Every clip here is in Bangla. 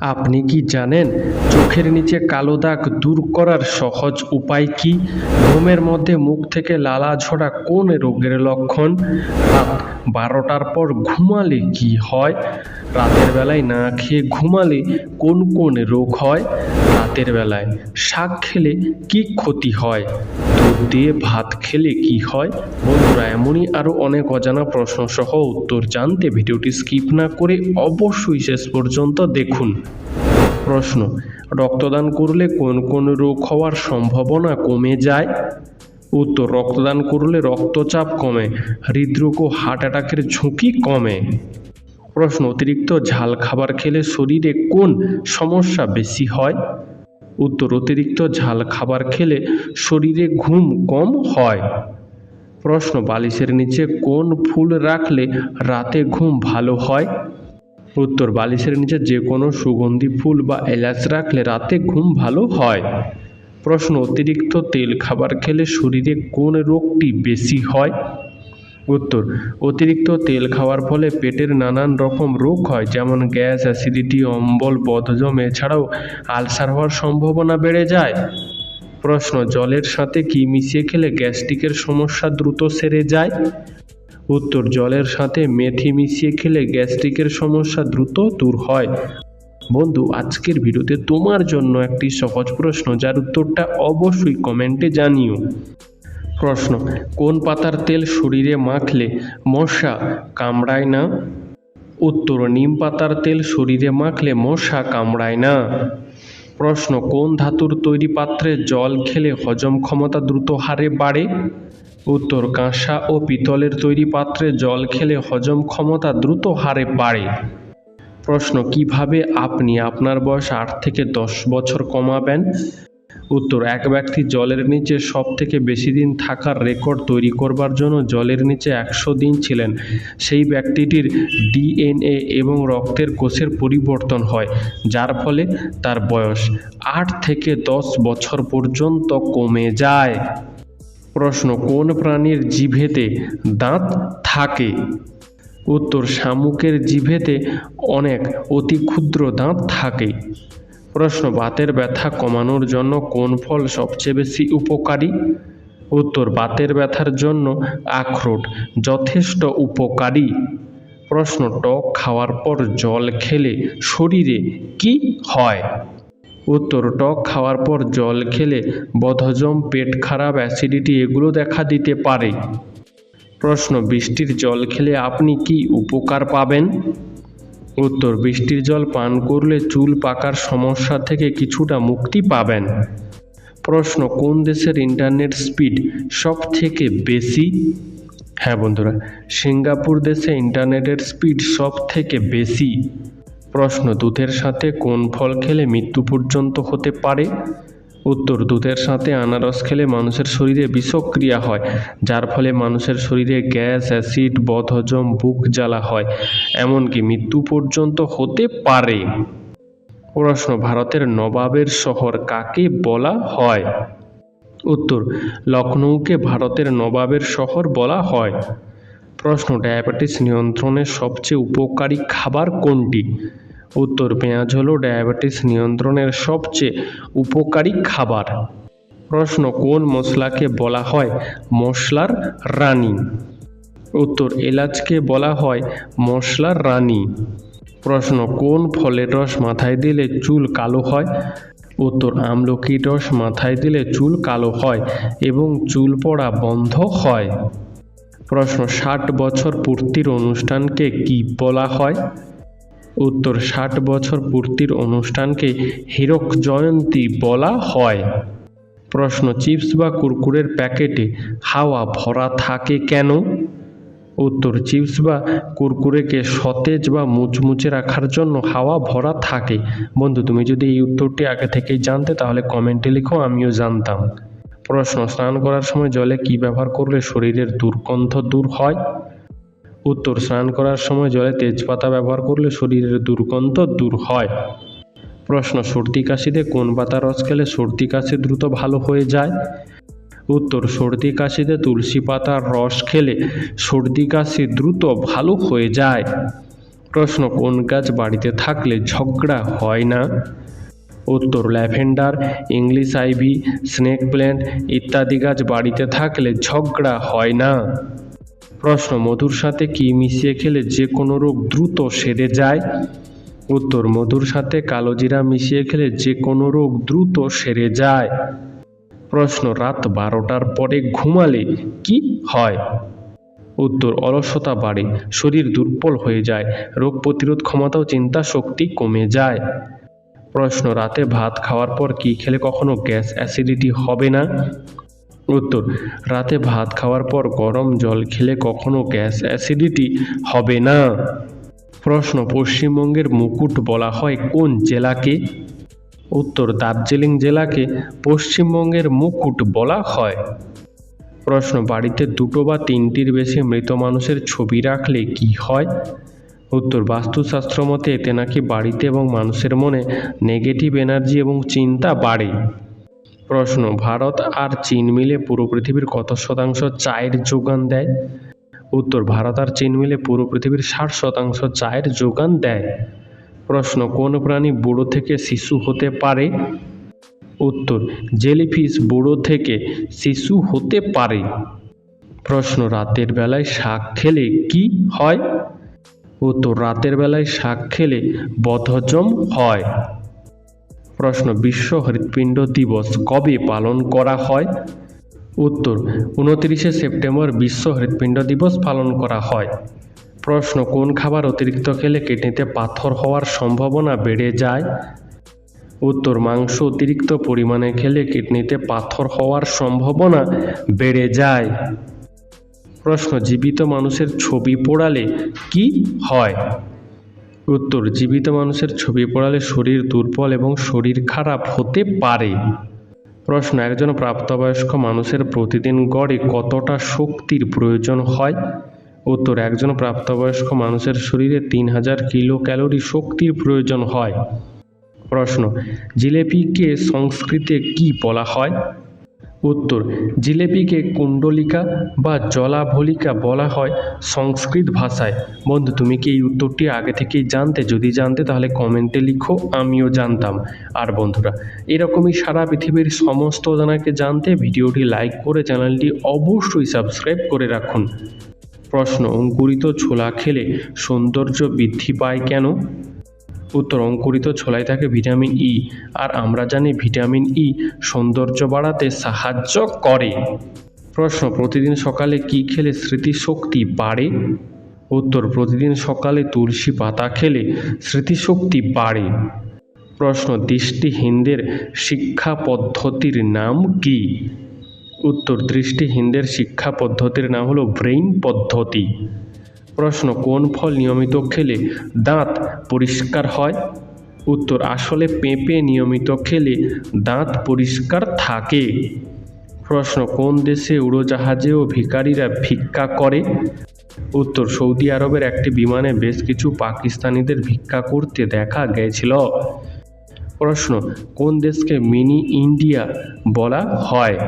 আপনি কি জানেন চোখের নিচে কালো দাগ দূর করার সহজ উপায় কি? ঘুমের মধ্যে মুখ থেকে লালা ঝরা কোন রোগের লক্ষণ? রাত বারোটার পর ঘুমালে কি হয়? রাতের বেলায় না খেয়ে ঘুমালে কোন কোন রোগ হয়? রাতের বেলায় শাক খেলে কি ক্ষতি হয়? দিয়ে ভাত খেলে কি হয়? বন্ধুরা, এমনই আরও অনেক অজানা প্রশ্ন সহ উত্তর জানতে ভিডিওটি স্কিপ না করে অবশ্যই শেষ পর্যন্ত দেখুন। প্রশ্ন, রক্তদান করলে কোন কোন রোগ হওয়ার সম্ভাবনা কমে যায়? উত্তর, রক্তদান করলে রক্তচাপ কমে, হৃদরোগ ও হার্ট অ্যাটাকের ঝুঁকি কমে। প্রশ্ন, অতিরিক্ত ঝাল খাবার খেলে শরীরে কোন সমস্যা বেশি হয়? উত্তর অতিরিক্ত ঝাল খাবার খেলে শরীরে ঘুম কম হয়। প্রশ্ন, বালিশের নিচে কোন ফুল রাখলে রাতে ঘুম ভালো হয়? উত্তর, বালিশের নিচে যে কোনো সুগন্ধি ফুল বা এলাচ রাখলে রাতে ঘুম ভালো হয়। প্রশ্ন, অতিরিক্ত তেল খাবার খেলে শরীরে কোন রোগটি বেশি হয়? উত্তর, অতিরিক্ত তেল খাওয়ার ফলে পেটের নানান রকম রোগ হয়, যেমন গ্যাস, অ্যাসিডিটি, অম্বল, বদহজম, এছাড়াও আলসার হওয়ার সম্ভাবনা বেড়ে যায়। প্রশ্ন, জলের সাথে কি মিশিয়ে খেলে গ্যাস্ট্রিকের সমস্যা দ্রুত সেরে যায়? উত্তর, জলের সাথে মেথি মিশিয়ে খেলে গ্যাস্ট্রিকের সমস্যা দ্রুত দূর হয়। বন্ধু, আজকের ভিডিওতে তোমার জন্য একটি সহজ প্রশ্ন, যার উত্তরটা অবশ্যই কমেন্টে জানিও। প্রশ্ন, কোন পাতার তেল শরীরে মাখলে মশা কামড়ায় না? উত্তর, নিম পাতার তেল শরীরে মাখলে মশা কামড়ায় না। প্রশ্ন, কোন ধাতুর তৈরি পাত্রে জল খেলে হজম ক্ষমতা দ্রুত হারে বাড়ে? উত্তর, কাঁসা ও পিতলের তৈরি পাত্রে জল খেলে হজম ক্ষমতা দ্রুত হারে বাড়ে। প্রশ্ন, কীভাবে আপনি আপনার বয়স আট থেকে দশ বছর কমাবেন? উত্তর, এক ব্যক্তি জলের নিচে সব থেকে বেশি দিন থাকার রেকর্ড তৈরি করবার জন্য জলের নিচে একশো দিন ছিলেন। সেই ব্যক্তিটির ডিএনএ এবং রক্তের কোষের পরিবর্তন হয়, যার ফলে তার বয়স আট থেকে দশ বছর পর্যন্ত কমে যায়। প্রশ্ন, কোন প্রাণীর জিভেতে দাঁত থাকে? উত্তর, শামুকের জিভেতে অনেক অতি ক্ষুদ্র দাঁত থাকে। প্রশ্ন, বাতের ব্যথা কমানোর জন্য কোন ফল সবচেয়ে বেশি উপকারী? উত্তর, বাতের ব্যথার জন্য আখরোট যথেষ্ট উপকারী। প্রশ্ন, টক খাওয়ার পর জল খেলে শরীরে কি হয়? উত্তর, টক খাওয়ার পর জল খেলে বদহজম পেট খারাপ, অ্যাসিডিটি এগুলো দেখা দিতে পারে। প্রশ্ন, বৃষ্টির জল খেলে আপনি কি উপকার পাবেন? উত্তর, বৃষ্টির জল পান করলে চুল পাকার সমস্যা থেকে কিছুটা মুক্তি পাবেন। প্রশ্ন, কোন দেশের ইন্টারনেট স্পিড সব থেকে বেশি? হ্যাঁ বন্ধুরা, সিঙ্গাপুর দেশে ইন্টারনেটের স্পিড সব থেকে বেশি। প্রশ্ন, দুধের সাথে কোন ফল খেলে মৃত্যু পর্যন্ত হতে পারে? উত্তর, দুধের সাথে আনারস খেলে মানুষের শরীরে বিষক্রিয়া হয়, যার ফলে মানুষের শরীরে গ্যাস, অ্যাসিড, বদহজম, বুক জ্বালা হয়, এমনকি মৃত্যু পর্যন্ত হতে পারে। প্রশ্ন, ভারতের নবাবের শহর কাকে বলা হয়? উত্তর লখনৌকে ভারতের নবাবের শহর বলা হয়। প্রশ্ন, ডায়াবেটিস নিয়ন্ত্রণের সবচেয়ে উপকারী খাবার কোনটি? উত্তর পেঁয়াজ হলো ডায়াবেটিস নিয়ন্ত্রণের সবচেয়ে উপকারী খাবার। প্রশ্ন, কোন মশলাকে বলা হয় মশলার রানী? উত্তর, এলাচকে বলা হয় মশলার রানী। প্রশ্ন, কোন ফলের রস মাথায় দিলে চুল কালো হয়? উত্তর, আমলকির রস মাথায় দিলে চুল কালো হয় এবং চুল পড়া বন্ধ হয়। প্রশ্ন, ষাট বছর পূর্তির অনুষ্ঠানকে কি বলা হয়? উত্তর ষাট বছর পূর্তির অনুষ্ঠানকে হীরক জয়ন্তী বলা হয়। প্রশ্ন, চিপস বা কুরকুরের প্যাকেটে হাওয়া ভরা থাকে কেন? উত্তর, চিপস বা কুরকুরেকে সতেজ বা মুচমুচে রাখার জন্য হাওয়া ভরা থাকে। বন্ধু, তুমি যদি এই উত্তরটি আগে থেকেই জানতে, তাহলে কমেন্টে লিখো, আমিও জানতাম। প্রশ্ন, স্নান করার সময় জলে কি ব্যবহার করলে শরীরের দুর্গন্ধ দূর হয়? উত্তর স্নান করার সময় জলে তেজপাতা ব্যবহার করলে শরীরের দুর্গন্ধ দূর হয়। প্রশ্ন, সর্দি কাশিতে কোন পাতার রস খেলে সর্দি কাশি দ্রুত ভালো হয়ে যায়? উত্তর, সর্দি কাশিতে তুলসী পাতার রস খেলে সর্দি কাশি দ্রুত ভালো হয়ে যায়। প্রশ্ন, কোন গাছ বাড়িতে থাকলে ঝগড়া হয় না? উত্তর, lavender, English ivy, snake plant ইত্যাদি গাছ বাড়িতে থাকলে ঝগড়া হয় না। প্রশ্ন, মধুর সাথে কি মিশিয়ে খেলে যে কোনো রোগ দ্রুত সেরে যায়? উত্তর, মধুর সাথে কালোজিরা মিশিয়ে খেলে যে কোনো রোগ দ্রুত সেরে যায়। প্রশ্ন, রাত বারোটার পরে ঘুমালে কি হয়? উত্তর, অলসতা বাড়ে, শরীর দুর্বল হয়ে যায়, রোগ প্রতিরোধ ক্ষমতা ও চিন্তা শক্তি কমে যায়। প্রশ্ন, রাতে ভাত খাওয়ার পর কি খেলে কখনো গ্যাস অ্যাসিডিটি হবে না? উত্তর, রাতে ভাত খাওয়ার পর গরম জল খেলে কখনো গ্যাস অ্যাসিডিটি হবে না? প্রশ্ন, পশ্চিমবঙ্গের মুকুট বলা হয় কোন জেলাকে? উত্তর, দার্জিলিং জেলাকে পশ্চিমবঙ্গের মুকুট বলা হয়। প্রশ্ন, বাড়িতে দুটো বা তিনটির বেশি মৃত মানুষের ছবি রাখলে কি হয়? উত্তর, বাস্তুশাস্ত্র মতে এতে নাকি বাড়িতে এবং মানুষের মনে নেগেটিভ এনার্জি এবং চিন্তা বাড়ে। প্রশ্ন, ভারত আর চীন মিলে পুরো পৃথিবীর কত শতাংশ চায়ের যোগান দেয়? উত্তর, ভারত আর চীন মিলে পুরো পৃথিবীর ষাট শতাংশ চায়ের যোগান দেয়। প্রশ্ন, কোন প্রাণী বুড়ো থেকে শিশু হতে পারে? উত্তর, জেলিফিশ বুড়ো থেকে শিশু হতে পারে। প্রশ্ন, রাতের বেলায় শাক খেলে কি হয়? উত্তর, রাতের বেলায় শাক খেলে বদহজম হয়। প্রশ্ন, বিশ্ব হৃৎপিণ্ড দিবস কবে পালন করা হয়? উত্তর, উনত্রিশে সেপ্টেম্বর বিশ্ব হৃৎপিণ্ড দিবস পালন করা হয়। প্রশ্ন, কোন খাবার অতিরিক্ত খেলে কিডনিতে পাথর হওয়ার সম্ভাবনা বেড়ে যায়? উত্তর, মাংস অতিরিক্ত পরিমাণে খেলে কিডনিতে পাথর হওয়ার সম্ভাবনা বেড়ে যায়। প্রশ্ন, জীবিত মানুষের ছবি পোড়ালে কি হয়? উত্তর, জীবিত মানুষের ছবি পড়ালে শরীর দুর্বল এবং শরীর খারাপ হতে পারে। প্রশ্ন, একজন প্রাপ্তবয়স্ক মানুষের প্রতিদিন গড়ে কতটা শক্তির প্রয়োজন হয়? উত্তর, একজন প্রাপ্তবয়স্ক মানুষের শরীরে তিন হাজার কিলো ক্যালোরি শক্তির প্রয়োজন হয়। প্রশ্ন জিলেপিকে সংস্কৃতে কি বলা হয়? উত্তর, জিলেপিকে কুণ্ডলিকা বা জলাভলিকা বলা হয় সংস্কৃত ভাষায়। বন্ধু, তুমি কি এই উত্তরটি আগে থেকেই জানতে? যদি জানতে, তাহলে কমেন্টে লিখো, আমিও জানতাম। আর বন্ধুরা, এরকমই সারা পৃথিবীর সমস্ত জানাকে জানতে ভিডিওটি লাইক করে চ্যানেলটি অবশ্যই সাবস্ক্রাইব করে রাখুন। প্রশ্ন, অঙ্কুরিত ছোলা খেলে সৌন্দর্য বৃদ্ধি পায় কেন? উত্তর অঙ্কুরিত ছোলায় থাকে ভিটামিন ই। আর আমরা জানি ভিটামিন ই সৌন্দর্য বাড়াতে সাহায্য করে। প্রশ্ন, প্রতিদিন সকালে কি খেলে স্মৃতিশক্তি বাড়ে? উত্তর, প্রতিদিন সকালে তুলসী পাতা খেলে স্মৃতিশক্তি বাড়ে। প্রশ্ন, দৃষ্টিহীনদের শিক্ষা পদ্ধতির নাম কি? উত্তর, দৃষ্টিহীনদের শিক্ষা পদ্ধতির নাম হলো ব্রেইন পদ্ধতি। প্রশ্ন, কোন ফল নিয়মিত খেলে দাঁত পরিষ্কার হয়? উত্তর, আসলে পেঁপে নিয়মিত খেলে দাঁত পরিষ্কার থাকে। প্রশ্ন, কোন দেশে উড়োজাহাজে ও ভিখারিরা ভিক্ষা করে? উত্তর, সৌদি আরবের একটি বিমানে বেশ কিছু পাকিস্তানিদের ভিক্ষা করতে দেখা গেছিল। প্রশ্ন, কোন দেশকে মিনি ইন্ডিয়া বলা হয়?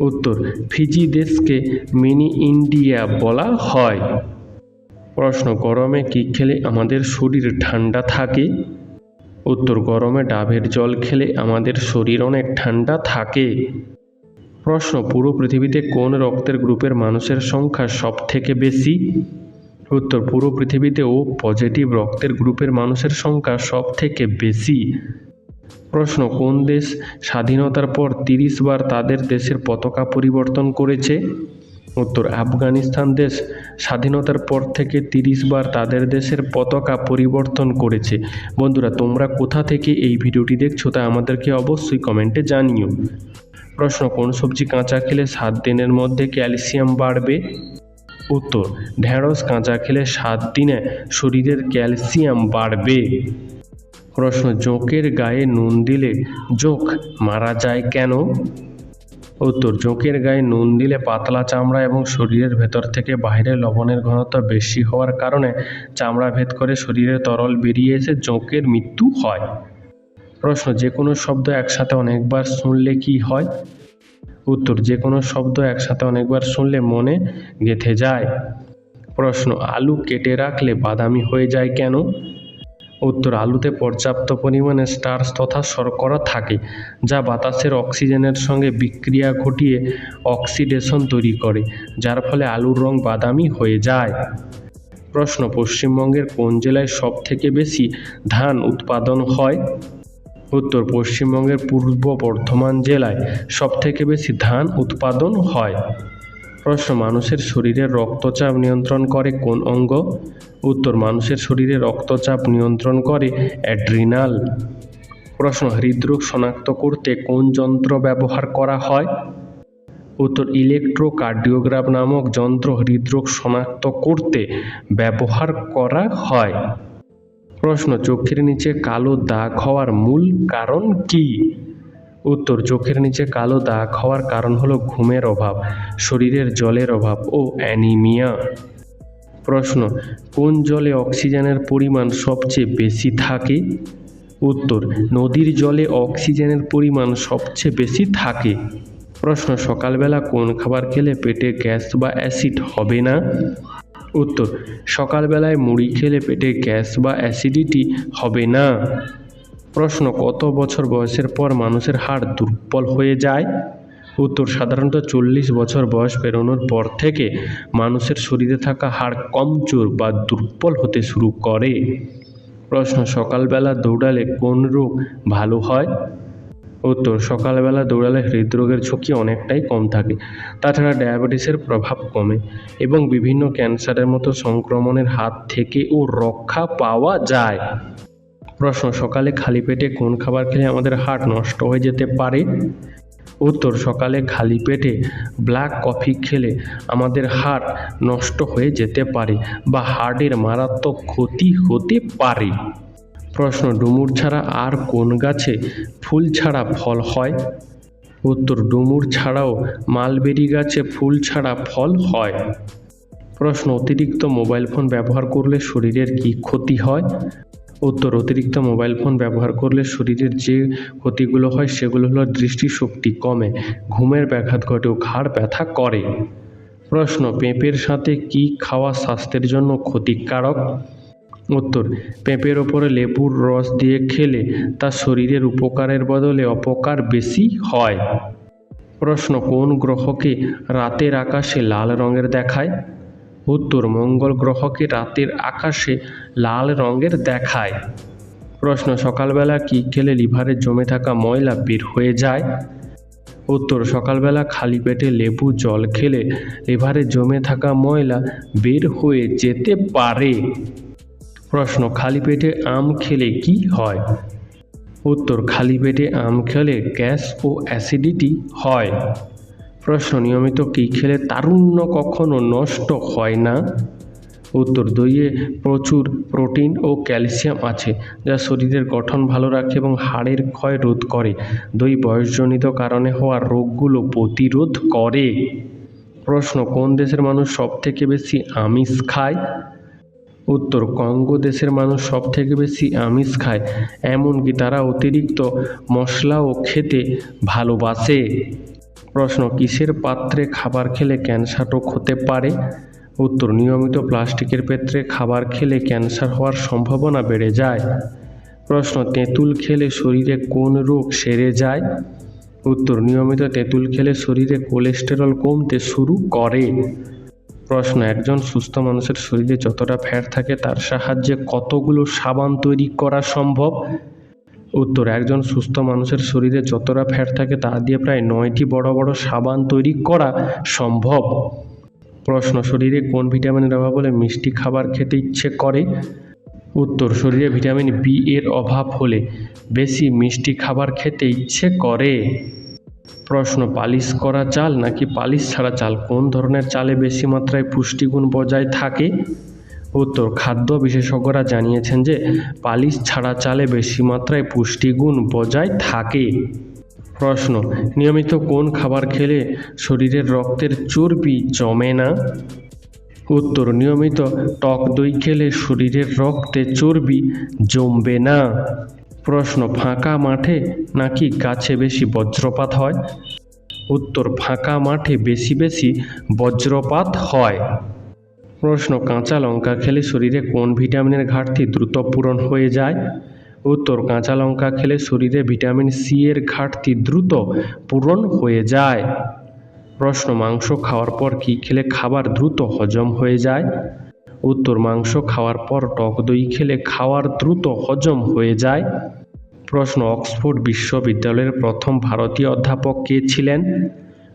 উত্তর, ফিজি দেশকে মিনি ইন্ডিয়া বলা হয়। প্রশ্ন, গরমে কী খেলে আমাদের শরীর ঠান্ডা থাকে? উত্তর, গরমে ডাবের জল খেলে আমাদের শরীর অনেক ঠান্ডা থাকে। প্রশ্ন, পুরো পৃথিবীতে কোন রক্তের গ্রুপের মানুষের সংখ্যা সব থেকে বেশি? উত্তর, পুরো পৃথিবীতে ও পজিটিভ রক্তের গ্রুপের মানুষের সংখ্যা সব থেকে বেশি। প্রশ্ন, কোন দেশ স্বাধীনতার পর তিরিশ বার তাদের দেশের পতাকা পরিবর্তন করেছে? উত্তর আফগানিস্তান দেশ স্বাধীনতার পর থেকে তিরিশ বার তাদের দেশের পতাকা পরিবর্তন করেছে। বন্ধুরা, তোমরা কোথা থেকে এই ভিডিওটি দেখছ তা আমাদেরকে অবশ্যই কমেন্টে জানিও। প্রশ্ন, কোন সবজি কাঁচা খেলে সাত দিনের মধ্যে ক্যালসিয়াম বাড়বে? উত্তর, ঢেঁড়স কাঁচা খেলে সাত দিনে শরীরের ক্যালসিয়াম বাড়বে। প্রশ্ন, জোঁকের গায়ে নুন দিলে জোঁক মারা যায় কেন? উত্তর জোঁকের গায়ে নুন দিলে পাতলা চামড়া এবং শরীরের ভেতর থেকে বাইরে লবণের ঘনত্ব বেশি হওয়ার কারণে চামড়া ভেদ করে শরীরে তরল বেরিয়ে এসে জোঁকের মৃত্যু হয়। প্রশ্ন যে কোনো শব্দ একসাথে অনেকবার শুনলে কি হয়? উত্তর যে কোনো শব্দ একসাথে অনেকবার শুনলে মনে গেঁথে যায়। প্রশ্ন, আলু কেটে রাখলে বাদামি হয়ে যায় কেন? উত্তর আলুতে পর্যাপ্ত পরিমাণে স্টার্চ তথা শর্করা থাকে, যা বাতাসের অক্সিজেনের সঙ্গে বিক্রিয়া ঘটিয়ে অক্সিডেশন তৈরি করে, যার ফলে আলুর রং বাদামি হয়ে যায়। প্রশ্ন, পশ্চিমবঙ্গের কোন জেলায় সবথেকে বেশি ধান উৎপাদন হয়? উত্তর, পশ্চিমবঙ্গের পূর্ব বর্ধমান জেলায় সবথেকে বেশি ধান উৎপাদন হয়। প্রশ্ন, মানুষের শরীরে রক্তচাপ নিয়ন্ত্রণ করে কোন অঙ্গ? উত্তর, মানুষের শরীরে রক্তচাপ নিয়ন্ত্রণ করে অ্যাড্রিনাল। প্রশ্ন, হৃদরোগ শনাক্ত করতে কোন যন্ত্র ব্যবহার করা হয়? উত্তর, ইলেকট্রোকার্ডিওগ্রাফ নামক যন্ত্র হৃদরোগ শনাক্ত করতে ব্যবহার করা হয়। প্রশ্ন, চোখের নিচে কালো দাগ হওয়ার মূল কারণ কি? উত্তর, চোখের নিচে কালো দাগ হওয়ার কারণ হলো ঘুমের অভাব, শরীরের জলের অভাব ও অ্যানিমিয়া। প্রশ্ন, কোন জলে অক্সিজেনের পরিমাণ সবচেয়ে বেশি থাকে? উত্তর, নদীর জলে অক্সিজেনের পরিমাণ সবচেয়ে বেশি থাকে। প্রশ্ন, সকালবেলা কোন খাবার খেলে পেটে গ্যাস বা অ্যাসিড হবে না? উত্তর, সকালবেলায় মুড়ি খেলে পেটে গ্যাস বা অ্যাসিডিটি হবে না। প্রশ্ন, কত বছর বয়সের পর মানুষের হাড় দুর্বল হয়ে যায়? উত্তর, সাধারণত চল্লিশ বছর বয়স পেরোনোর পর থেকে মানুষের শরীরে থাকা হাড় কমজোর বা দুর্বল হতে শুরু করে। প্রশ্ন, সকালবেলা দৌড়ালে কোন রোগ ভালো হয়? উত্তর, সকালবেলা দৌড়ালে হৃদরোগের ঝুঁকি অনেকটাই কম থাকে, তাছাড়া ডায়াবেটিসের প্রভাব কমে এবং বিভিন্ন ক্যান্সারের মতো সংক্রমণের হাত থেকেও রক্ষা পাওয়া যায়। প্রশ্ন, সকালে খালি পেটে কোন খাবার খেলে আমাদের হার্ট নষ্ট হয়ে যেতে পারে? উত্তর, সকালে খালি পেটে ব্ল্যাক কফি খেলে আমাদের হার্ট নষ্ট হয়ে যেতে পারে বা হার্টের মারাত্মক ক্ষতি হতে পারে। প্রশ্ন, ডুমুর ছাড়া আর কোন গাছে ফুল ছাড়া ফল হয়? উত্তর, ডুমুর ছাড়াও মালবেরি গাছে ফুল ছাড়া ফল হয়। প্রশ্ন, অতিরিক্ত মোবাইল ফোন ব্যবহার করলে শরীরের কী ক্ষতি হয়? উত্তর, অতিরিক্ত মোবাইল ফোন ব্যবহার করলে শরীরের যে ক্ষতিগুলো হয় সেগুলো হলো দৃষ্টিশক্তি কমে, ঘুমের ব্যাঘাত ঘটে ও ঘাড় ব্যথা করে। প্রশ্ন, পেঁপের সাথে কি খাওয়া স্বাস্থ্যের জন্য ক্ষতিকারক? উত্তর, পেঁপের ওপরে লেবুর রস দিয়ে খেলে তা শরীরের উপকারের বদলে অপকার বেশি হয়। প্রশ্ন, কোন গ্রহকে রাতের আকাশে লাল রঙের দেখায়? উত্তর মঙ্গল গ্রহকে রাতের আকাশে লাল রঙের দেখায়। প্রশ্ন, সকালবেলা কি খেলে লিভারে জমে থাকা ময়লা বের হয়ে যায়? উত্তর, সকালবেলা খালি পেটে লেবু জল খেলে লিভারে জমে থাকা ময়লা বের হয়ে যেতে পারে। প্রশ্ন, খালি পেটে আম খেলে কি হয়? উত্তর, খালি পেটে আম খেলে গ্যাস ও অ্যাসিডিটি হয়। প্রশ্ন, নিয়মিত কী খেলে তারুণ্য কখনো নষ্ট হয় না? উত্তর, দইয়ে প্রচুর প্রোটিন ও ক্যালসিয়াম আছে যা শরীরের গঠন ভালো রাখে এবং হাড়ের ক্ষয় রোধ করে। দই বয়সজনিত কারণে হওয়া রোগগুলো প্রতিরোধ করে। প্রশ্ন, কোন দেশের মানুষ সবথেকে বেশি আমিষ খায়? উত্তর, কঙ্গো দেশের মানুষ সবথেকে বেশি আমিষ খায়, এমনকি তারা অতিরিক্ত মশলাও খেতে ভালোবাসে। প্রশ্ন, কিসের পাত্রে খাবার খেলে ক্যান্সার রোগ হতে পারে? উত্তর, নিয়মিত প্লাস্টিকের পাত্রে খাবার খেলে ক্যান্সার হওয়ার সম্ভাবনা বেড়ে যায়। প্রশ্ন, তেঁতুল খেলে শরীরে কোন রোগ সেরে যায়? উত্তর, নিয়মিত তেঁতুল খেলে শরীরে কোলেস্টেরল কমতে শুরু করে। প্রশ্ন, একজন সুস্থ মানুষের শরীরে যতটা ফ্যাট থাকে তার সাহায্যে কতগুলো সাবান তৈরি করা সম্ভব? উত্তর, একজন সুস্থ মানুষের শরীরে যতটা ফ্যাট থাকে তা দিয়ে প্রায় নয়টি বড় বড় সাবান তৈরি করা সম্ভব? প্রশ্ন, শরীরে কোন ভিটামিনের অভাব হলে মিষ্টি খাবার খেতে ইচ্ছে করে? উত্তর, শরীরে ভিটামিন বি এর অভাব হলে বেশি মিষ্টি খাবার খেতে ইচ্ছে করে। প্রশ্ন, পালিশ করা চাল নাকি পালিশ ছাড়া চাল? কোন ধরনের চালে বেশি মাত্রায় পুষ্টিগুণ বজায় থাকে? উত্তর, খাদ্য বিশেষজ্ঞরা জানিয়েছেন যে পালিশ ছাড়া চালে বেশি মাত্রায় পুষ্টিগুণ বজায় থাকে। প্রশ্ন, নিয়মিত কোন খাবার খেলে শরীরের রক্তের চর্বি জমে না? উত্তর, নিয়মিত টক দই খেলে শরীরের রক্তে চর্বি জমবে না। প্রশ্ন, ফাঁকা মাঠে নাকি গাছে বেশি বজ্রপাত হয়? উত্তর, ফাঁকা মাঠে বেশি বেশি বজ্রপাত হয়। প্রশ্ন, কাঁচা লঙ্কা খেলে শরীরে কোন ভিটামিনের ঘাটতি দ্রুত পূরণ হয়ে যায়? উত্তর, কাঁচা লঙ্কা খেলে শরীরে ভিটামিন সি এর ঘাটতি দ্রুত পূরণ হয়ে যায়। প্রশ্ন, মাংস খাওয়ার পর কী খেলে খাবার দ্রুত হজম হয়ে যায়? উত্তর, মাংস খাওয়ার পর টক দই খেলে খাওয়ার দ্রুত হজম হয়ে যায়। প্রশ্ন, অক্সফোর্ড বিশ্ববিদ্যালয়ের প্রথম ভারতীয় অধ্যাপক কে ছিলেন?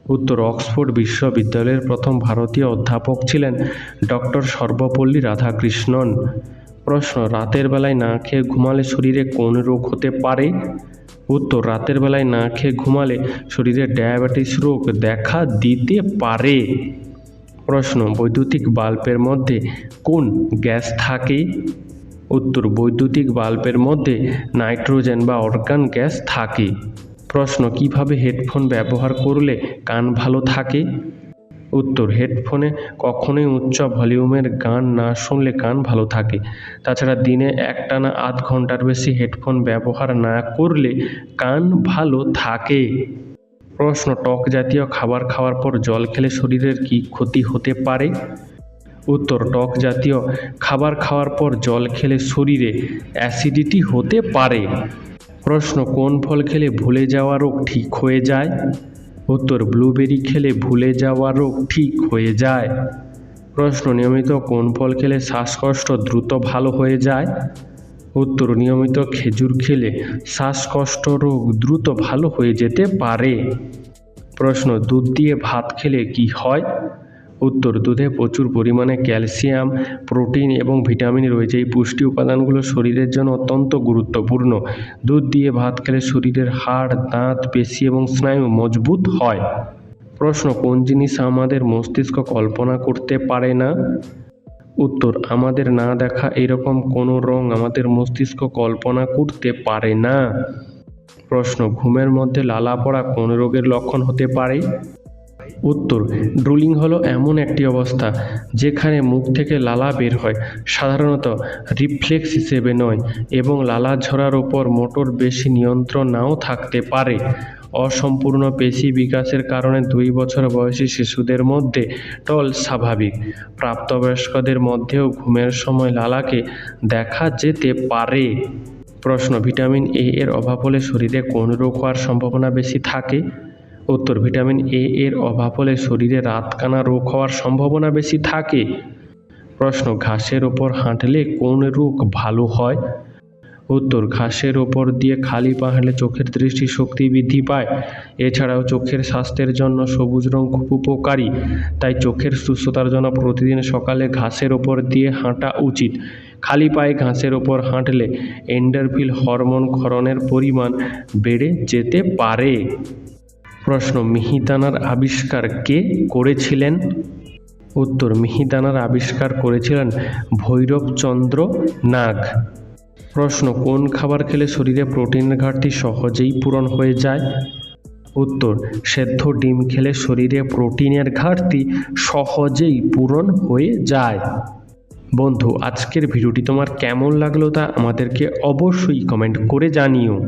উত্তর অক্সফোর্ড বিশ্ববিদ্যালয়ের প্রথম ভারতীয় অধ্যাপক ছিলেন ডক্টর সর্বপল্লী রাধাকৃষ্ণন। প্রশ্ন, রাতের বেলায় না খেয়ে ঘুমালে শরীরে কোন রোগ হতে পারে? উত্তর, রাতের বেলায় না খেয়ে ঘুমালে শরীরে ডায়াবেটিস রোগ দেখা দিতে পারে। প্রশ্ন, বৈদ্যুতিক বাল্বের মধ্যে কোন গ্যাস থাকে? উত্তর, বৈদ্যুতিক বাল্বের মধ্যে নাইট্রোজেন বা অর্গান গ্যাস থাকে। প্রশ্ন, কীভাবে হেডফোন ব্যবহার করলে কান ভালো থাকে? উত্তর, হেডফোনে কখনোই উচ্চ ভলিউমের গান না শুনলে কান ভালো থাকে। তাছাড়া দিনে একটানা আধ ঘণ্টার বেশি হেডফোন ব্যবহার না করলে কান ভালো থাকে। প্রশ্ন, টক জাতীয় খাবার খাওয়ার পর জল খেলে শরীরের কি ক্ষতি হতে পারে? উত্তর, টক জাতীয় খাবার খাওয়ার পর জল খেলে শরীরে অ্যাসিডিটি হতে পারে। প্রশ্ন, কোন ফল খেলে ভুলে যাওয়া রোগ ঠিক হয়ে যায়? উত্তর, ব্লুবেরি খেলে ভুলে যাওয়া রোগ ঠিক হয়ে যায়। প্রশ্ন, নিয়মিত কোন ফল খেলে শ্বাসকষ্ট দ্রুত ভালো হয়ে যায়? উত্তর, নিয়মিত খেজুর খেলে শ্বাসকষ্ট রোগ দ্রুত ভালো হয়ে যেতে পারে। প্রশ্ন, দুধ দিয়ে ভাত খেলে কি হয়? উত্তর, দুধে প্রচুর পরিমাণে ক্যালসিয়াম, প্রোটিন এবং ভিটামিন রয়েছে। এই পুষ্টি উপাদানগুলো শরীরের জন্য অত্যন্ত গুরুত্বপূর্ণ। দুধ দিয়ে ভাত খেলে শরীরের হাড়, দাঁত, পেশি এবং স্নায়ু মজবুত হয়। প্রশ্ন, কোন জিনিস আমাদের মস্তিষ্ক কল্পনা করতে পারে না? উত্তর, আমাদের না দেখা এরকম কোনো রং আমাদের মস্তিষ্ক কল্পনা করতে পারে না। প্রশ্ন, ঘুমের মধ্যে লালা পড়া কোন রোগের লক্ষণ হতে পারে? উত্তর, ড্রুলিং হলো এমন একটি অবস্থা যেখানে মুখ থেকে লালা বের হয়, সাধারণত রিফ্লেক্স হিসেবে নয়, এবং লালা ঝরার ওপর মোটর বেশি নিয়ন্ত্রণ নাও থাকতে পারে। অসম্পূর্ণ পেশি বিকাশের কারণে দুই বছর বয়সী শিশুদের মধ্যে টল স্বাভাবিক। প্রাপ্তবয়স্কদের মধ্যেও ঘুমের সময় লালাকে দেখা যেতে পারে। প্রশ্ন, ভিটামিন এ এর অভাব হলে শরীরে কোন রোগ হওয়ার সম্ভাবনা বেশি থাকে? উত্তর, ভিটামিন এ এর অভাব হলে শরীরে রাতকানা রোগ হওয়ার সম্ভাবনা বেশি থাকে। প্রশ্ন, ঘাসের ওপর হাঁটলে কোন রোগ ভালো হয়? উত্তর, ঘাসের ওপর দিয়ে খালি পা হাঁটলে চোখের দৃষ্টি শক্তি বৃদ্ধি পায়। এছাড়াও চোখের স্বাস্থ্যের জন্য সবুজ রং খুব উপকারী, তাই চোখের সুস্থতার জন্য প্রতিদিন সকালে ঘাসের ওপর দিয়ে হাঁটা উচিত। খালি পায়ে ঘাসের ওপর হাঁটলে এন্ডারফিল হরমোন ক্ষরণের পরিমাণ বেড়ে যেতে পারে। প্রশ্ন, মিহিদানার আবিষ্কার কে করেছিলেন? উত্তর, মিহিদানার আবিষ্কার করেছিলেন ভৈরবচন্দ্র নাগ। প্রশ্ন, কোন খাবার খেলে শরীরে প্রোটিনের ঘাটতি সহজেই পূরণ হয়ে যায়? উত্তর, সেদ্ধ ডিম খেলে শরীরে প্রোটিনের ঘাটতি সহজেই পূরণ হয়ে যায়। বন্ধু, আজকের ভিডিওটি তোমার কেমন লাগল তা আমাদেরকে অবশ্যই কমেন্ট করে জানিও।